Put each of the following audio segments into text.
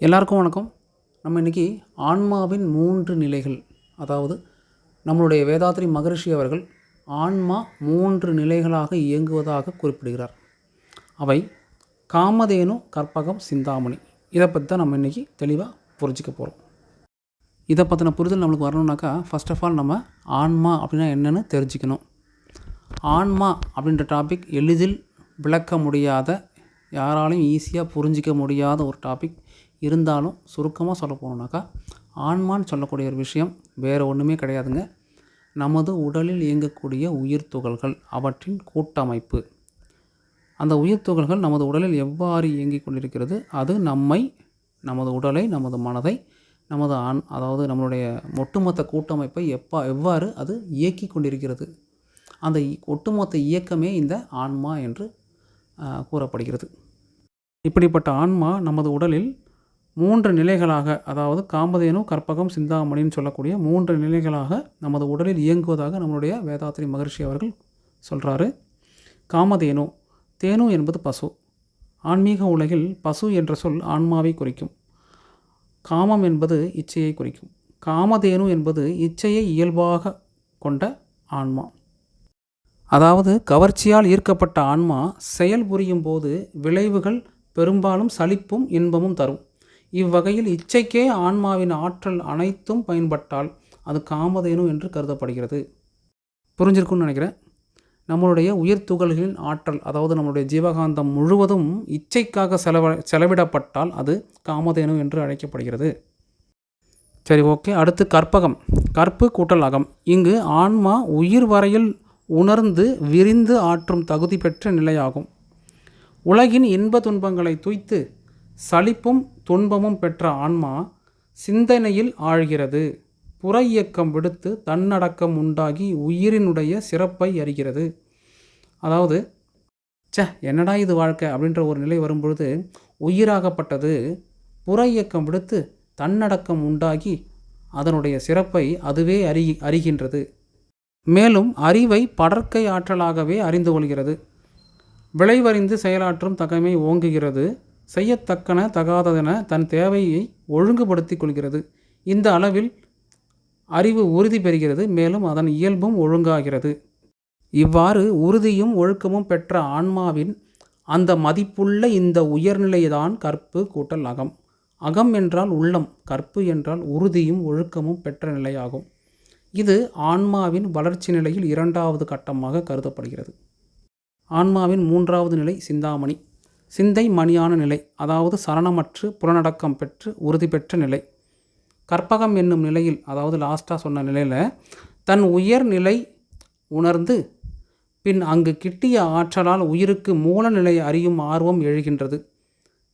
எல்லாருக்கும் வணக்கம். நம்ம இன்றைக்கி ஆன்மாவின் மூன்று நிலைகள் அதாவது நம்மளுடைய வேதாத்ரி மகரிஷி அவர்கள் ஆன்மா மூன்று நிலைகளாக இயங்குவதாக குறிப்பிடுகிறார். அவை காமதேனு கற்பகம் சிந்தாமணி. இதை பற்றி தான் நம்ம இன்றைக்கி தெளிவாக புரிஞ்சிக்க போகிறோம் இதை பற்றின புரிதல் நம்மளுக்கு வரணுன்னாக்கா ஃபர்ஸ்ட் ஆஃப் ஆல் நம்ம ஆன்மா அப்படின்னா என்னென்னு தெரிஞ்சுக்கணும். ஆன்மா அப்படின்ற டாபிக் எளிதில் விளக்க முடியாத யாராலையும் ஈஸியாக புரிஞ்சிக்க முடியாத ஒரு டாபிக் இருந்தாலும் சுருக்கமாக சொல்ல போனோம்னாக்கா ஆன்மான்னு சொல்லக்கூடிய ஒரு விஷயம் வேறு ஒன்றுமே கிடையாதுங்க. நமது உடலில் இயங்கக்கூடிய உயிர் துகள்கள் அவற்றின் கூட்டமைப்பு. அந்த உயிர் துகள்கள் நமது உடலில் எவ்வாறு இயங்கிக் கொண்டிருக்கிறது? அது நம்மை நமது உடலை நமது மனதை நமது ஆண் அதாவது நம்மளுடைய ஒட்டுமொத்த கூட்டமைப்பை எப்பா எவ்வாறு அது இயக்கி கொண்டிருக்கிறது? அந்த இ- ஒட்டுமொத்த இயக்கமே இந்த ஆன்மா என்று கூறப்படுகிறது. இப்படிப்பட்ட ஆன்மா நமது உடலில் மூன்று நிலைகளாக அதாவது காமதேனு கற்பகம் சிந்தாமணின்னு சொல்லக்கூடிய மூன்று நிலைகளாக நமது உடலில் இயங்குவதாக நம்மளுடைய வேதாத்திரி மகர்ஷி அவர்கள் சொல்கிறாரு காமதேனு தேனு என்பது பசு. ஆன்மீக உலகில் பசு என்ற சொல் ஆன்மாவை குறிக்கும். காமம் என்பது இச்சையை குறிக்கும். காமதேனு என்பது இச்சையை இயல்பாக கொண்ட ஆன்மா. அதாவது கவர்ச்சியால் ஈர்க்கப்பட்ட ஆன்மா செயல் புரியும் போது விளைவுகள் பெரும்பாலும் சலிப்பும் இன்பமும் தரும். இவ்வகையில் இச்சைக்கே ஆன்மாவின் ஆற்றல் அனைத்தும் பயன்பட்டால் அது காமதேனு என்று கருதப்படுகிறது. புரிஞ்சிருக்கும்னு நினைக்கிறேன். நம்மளுடைய உயிர் துகள்களின் ஆற்றல் அதாவது நம்மளுடைய ஜீவகாந்தம் முழுவதும் இச்சைக்காக செலவ செலவிடப்பட்டால் அது காமதேனு என்று அழைக்கப்படுகிறது. சரி ஓகே. அடுத்து கற்பகம் கற்பு கூட்டல் அகம் இங்கு ஆன்மா உயிர் வரையில் உணர்ந்து விரிந்து ஆற்றும் தகுதி பெற்ற நிலையாகும். உலகின் இன்ப துன்பங்களை துய்த்து சலிப்பும் துன்பமும் பெற்ற ஆன்மா சிந்தனையில் ஆழ்கிறது. புற இயக்கம் விடுத்து தன்னடக்கம் உண்டாகி உயிரினுடைய சிறப்பை அறிகிறது. அதாவது ச்சே என்னடா இது வாழ்க்கை அப்படின்ற ஒரு நிலை வரும்பொழுது உயிராகப்பட்டது. புற இயக்கம் விடுத்து தன்னடக்கம் உண்டாகி அதனுடைய சிறப்பை அதுவே அறி அறிகின்றது. மேலும் அறிவை படற்கை ஆற்றலாகவே அறிந்து கொள்கிறது. விளைவறிந்து செயலாற்றும் தகைமை ஓங்குகிறது. செய்யத்தக்கன தகாததென தன் தேவையை ஒழுங்குபடுத்திக் கொள்கிறது. இந்த அளவில் அறிவு உறுதி பெறுகிறது மேலும் அதன் இயல்பும் ஒழுங்காகிறது. இவ்வாறு உறுதியும் ஒழுக்கமும் பெற்ற ஆன்மாவின் அந்த மதிப்புள்ள இந்த உயர்நிலைதான் கற்பு கூட்டல் அகம். அகம் என்றால் உள்ளம் கற்பு என்றால் உறுதியும் ஒழுக்கமும் பெற்ற நிலையாகும். இது ஆன்மாவின் வளர்ச்சி நிலையில் இரண்டாவது கட்டமாக கருதப்படுகிறது. ஆன்மாவின் மூன்றாவது நிலை சிந்தாமணி. சிந்தை மணியான நிலை அதாவது சரணமற்று புலனடக்கம் பெற்று உறுதி பெற்ற நிலை. கற்பகம் என்னும் நிலையில் அதாவது லாஸ்ட்டாக சொன்ன நிலையில் தன் உயர் நிலை உணர்ந்து பின் அங்கு கிட்டிய ஆற்றலால் உயிருக்கு மூல நிலை அறியும் ஆர்வம் எழுகின்றது.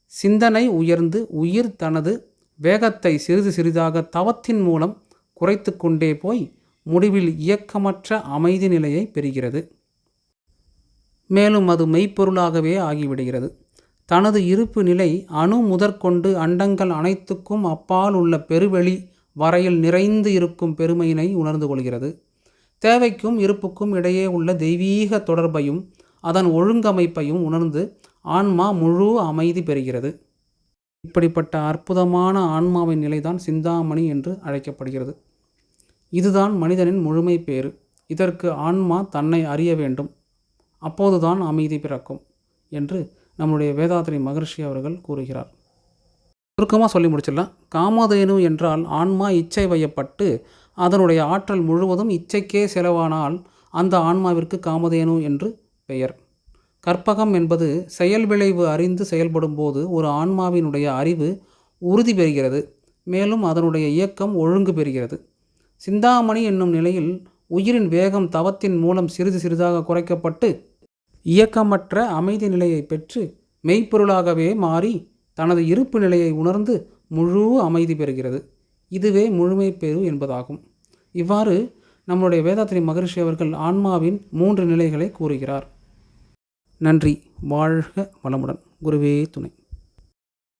சிந்தனை உயர்ந்து உயிர் தனது வேகத்தை சிறிது சிறிதாக தவத்தின் மூலம் குறைத்து கொண்டே போய் முடிவில் இயக்கமற்ற அமைதி நிலையை பெறுகிறது. மேலும் அது மெய்ப்பொருளாகவே ஆகிவிடுகிறது. தனது இருப்பு நிலை அணு முதற்கொண்டு அண்டங்கள் அனைத்துக்கும் அப்பால் உள்ள பெருவெளி வரையில் நிறைந்து இருக்கும் பெருமையினை உணர்ந்து கொள்கிறது. தேவைக்கும் இருப்புக்கும் இடையே உள்ள தெய்வீக தொடர்பையும் அதன் ஒழுங்கமைப்பையும் உணர்ந்து ஆன்மா முழு அமைதி பெறுகிறது. இப்படிப்பட்ட அற்புதமான ஆன்மாவின் நிலைதான் சிந்தாமணி என்று அழைக்கப்படுகிறது. இதுதான் மனிதனின் முழுமை பேறு. இதற்கு ஆன்மா தன்னை அறிய வேண்டும். அப்போதுதான் அமைதி பிறக்கும் என்று நம்முடைய வேதாத்திரி மகர்ஷி அவர்கள் கூறுகிறார். சுருக்கமாக சொல்லி முடிச்சிடலாம். காமதேனு என்றால் ஆன்மா இச்சை வையப்பட்டு அதனுடைய ஆற்றல் முழுவதும் இச்சைக்கே செலவானால் அந்த ஆன்மாவிற்கு காமதேனு என்று பெயர். கற்பகம் என்பது செயல் விளைவு அறிந்து செயல்படும் போது ஒரு ஆன்மாவினுடைய அறிவு உறுதி பெறுகிறது. மேலும் அதனுடைய இயக்கம் ஒழுங்கு பெறுகிறது. சிந்தாமணி என்னும் நிலையில் உயிரின் வேகம் தவத்தின் மூலம் சிறிது சிறிதாக குறைக்கப்பட்டு இயக்கமற்ற அமைதி நிலையை பெற்று மெய்ப்பொருளாகவே மாறி தனது இருப்பு நிலையை உணர்ந்து முழு அமைதி பெறுகிறது. இதுவே முழுமை பெறு என்பதாகும். இவ்வாறு நம்முடைய வேதாத்திரி மகரிஷி அவர்கள் ஆன்மாவின் மூன்று நிலைகளை கூறுகிறார். நன்றி. வாழ்க வளமுடன். குருவே துணை.